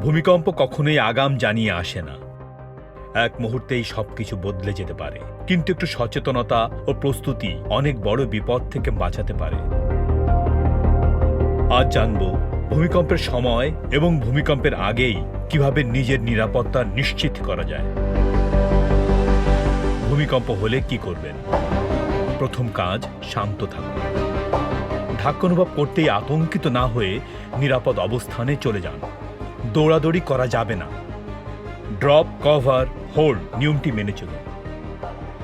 ভূমিকম্প কখনোই আগাম জানিয়ে আসে না। এক মুহূর্তেই সবকিছু বদলে যেতে পারে। কিন্তু একটু সচেতনতা ও প্রস্তুতি অনেক বড় বিপদ থেকে বাঁচাতে পারে। আজ জানব ভূমিকম্পের সময় এবং ভূমিকম্পের আগেই কীভাবে নিজের নিরাপত্তা নিশ্চিত করা যায়। ভূমিকম্প হলে কি করবেন? প্রথম কাজ, শান্ত থাকুন। ধাক্কা অনুভব করতেই আতঙ্কিত না হয়ে নিরাপদ অবস্থানে চলে যান। দৌড়াদৌড়ি করা যাবে না। ড্রপ, কভার, হোল্ড নিয়মটি মেনে চলুন।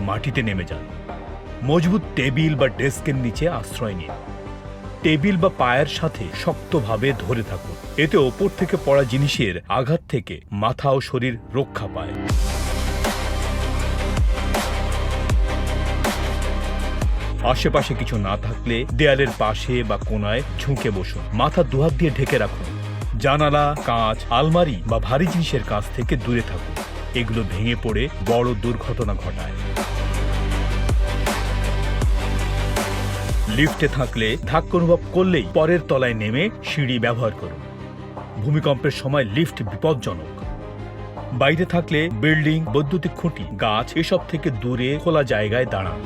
মাটিতে নেমে যান। মজবুত টেবিল বা ডেস্কের নিচে আশ্রয় নিন। টেবিল বা পায়ের সাথে শক্তভাবে ধরে থাকুন। এতে ওপর থেকে পড়া জিনিসের আঘাত থেকে মাথা ও শরীর রক্ষা পায়। আশেপাশে কিছু না থাকলে দেয়ালের পাশে বা কোনায় ঝুঁকে বসুন। মাথা দুহাত দিয়ে ঢেকে রাখুন। জানালা, কাঁচ, আলমারি বা ভারী জিনিসের কাছ থেকে দূরে থাকুন। এগুলো ভেঙে পড়ে বড় দুর্ঘটনা ঘটায়। লিফটে থাকলে ধাক্কা অনুভব করলেই পরের তলায় নেমে সিঁড়ি ব্যবহার করুন। ভূমিকম্পের সময় লিফট বিপজ্জনক। বাইরে থাকলে বিল্ডিং, বৈদ্যুতিক খুঁটি, গাছ, এসব থেকে দূরে খোলা জায়গায় দাঁড়ান।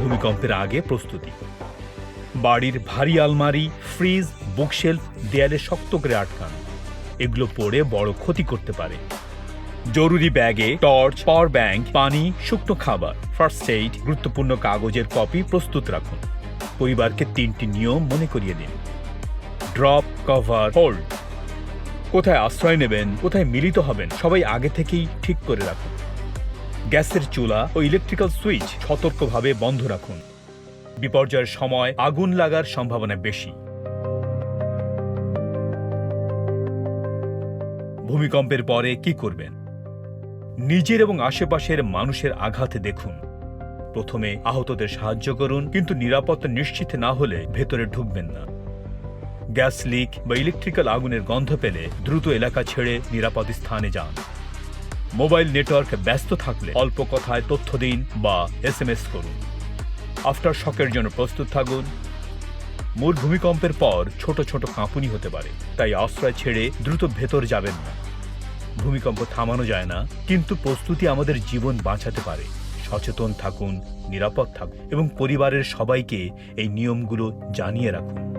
ভূমিকম্পের আগে প্রস্তুতি। বাড়ির ভারী আলমারি, ফ্রিজ, বুকশেলফ, দেয়ালে শক্ত করে আটকান। এগুলো পড়ে বড় ক্ষতি করতে পারে। জরুরি ব্যাগে টর্চ, পাওয়ার ব্যাংক, পানি, শুকনো খাবার, ফার্স্ট এইড, গুরুত্বপূর্ণ কাগজের কপি প্রস্তুত রাখুন। পরিবারকে তিনটি নিয়ম মনে করিয়ে দিন। Drop, cover, hold. কোথায় আশ্রয় নেবেন, কোথায় মিলিত হবেন, সবাই আগে থেকেই ঠিক করে রাখুন। গ্যাসের চুলা ও ইলেকট্রিক্যাল সুইচ সতর্কভাবে বন্ধ রাখুন। বিপর্যয়ের সময় আগুন লাগার সম্ভাবনা বেশি। ভূমিকম্পের পরে কি করবেন? নিজের এবং আশেপাশের মানুষের আঘাতে দেখুন। প্রথমে আহতদের সাহায্য করুন, কিন্তু নিরাপত্তা নিশ্চিত না হলে ভেতরে ঢুকবেন না। গ্যাস লিক বা ইলেকট্রিক্যাল আগুনের গন্ধ পেলে দ্রুত এলাকা ছেড়ে নিরাপদ স্থানে যান। মোবাইল নেটওয়ার্ক ব্যস্ত থাকলে অল্প কথায় তথ্য দিন বা এস এম এস করুন। আফটার শকের জন্য প্রস্তুত থাকুন। মূল ভূমিকম্পের পর ছোট ছোট কাঁপুনি হতে পারে, তাই আশ্রয় ছেড়ে দ্রুত ভেতর যাবেন না। ভূমিকম্প থামানো যায় না, কিন্তু প্রস্তুতি আমাদের জীবন বাঁচাতে পারে। সচেতন থাকুন, নিরাপদ থাকুন এবং পরিবারের সবাইকে এই নিয়মগুলো জানিয়ে রাখুন।